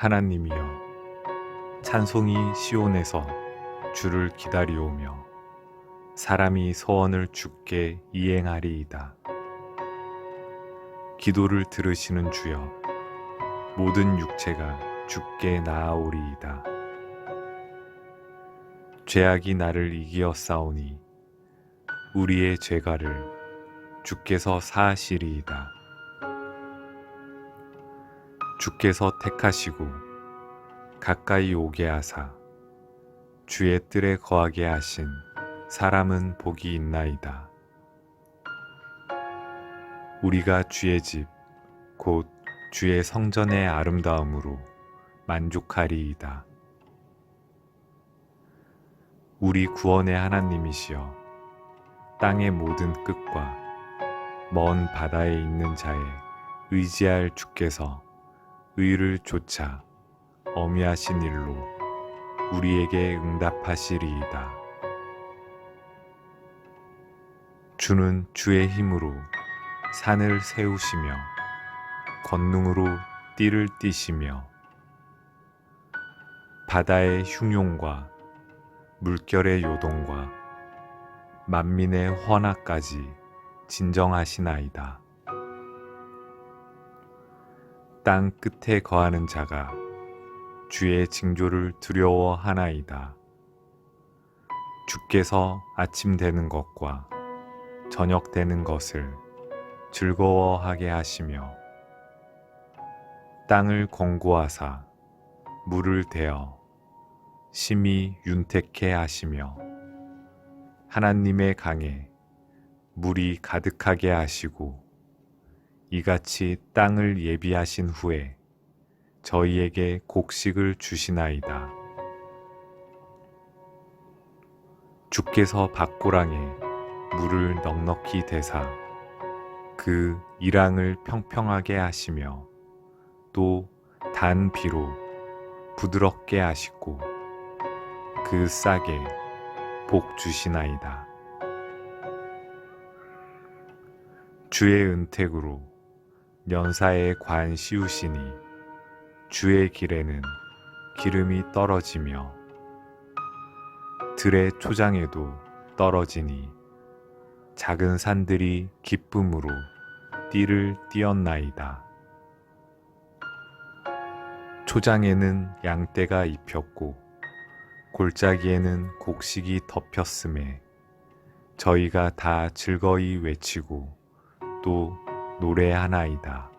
하나님이여 찬송이 시온에서 주를 기다리오며 사람이 소원을 주께 이행하리이다. 기도를 들으시는 주여 모든 육체가 주께 나아오리이다. 죄악이 나를 이기어 싸우니 우리의 죄가를 주께서 사하시리이다. 주께서 택하시고 가까이 오게 하사 주의 뜰에 거하게 하신 사람은 복이 있나이다. 우리가 주의 집, 곧 주의 성전의 아름다움으로 만족하리이다. 우리 구원의 하나님이시여 땅의 모든 끝과 먼 바다에 있는 자에 의지할 주께서 의를 쫓아 어미하신 일로 우리에게 응답하시리이다. 주는 주의 힘으로 산을 세우시며 권능으로 띠를 띠시며 바다의 흉용과 물결의 요동과 만민의 헌화까지 진정하시나이다. 땅 끝에 거하는 자가 주의 징조를 두려워하나이다. 주께서 아침 되는 것과 저녁 되는 것을 즐거워하게 하시며 땅을 공고하사 물을 대어 심히 윤택해 하시며 하나님의 강에 물이 가득하게 하시고 이같이 땅을 예비하신 후에 저희에게 곡식을 주시나이다. 주께서 밭고랑에 물을 넉넉히 대사 그 이랑을 평평하게 하시며 또 단 비로 부드럽게 하시고 그 싹에 복 주시나이다. 주의 은택으로 면사에 관 씌우시니 주의 길에는 기름이 떨어지며 들의 초장에도 떨어지니 작은 산들이 기쁨으로 띠를 띄었나이다. 초장에는 양떼가 입혔고 골짜기에는 곡식이 덮였음에 저희가 다 즐거이 외치고 또 노래하나이다.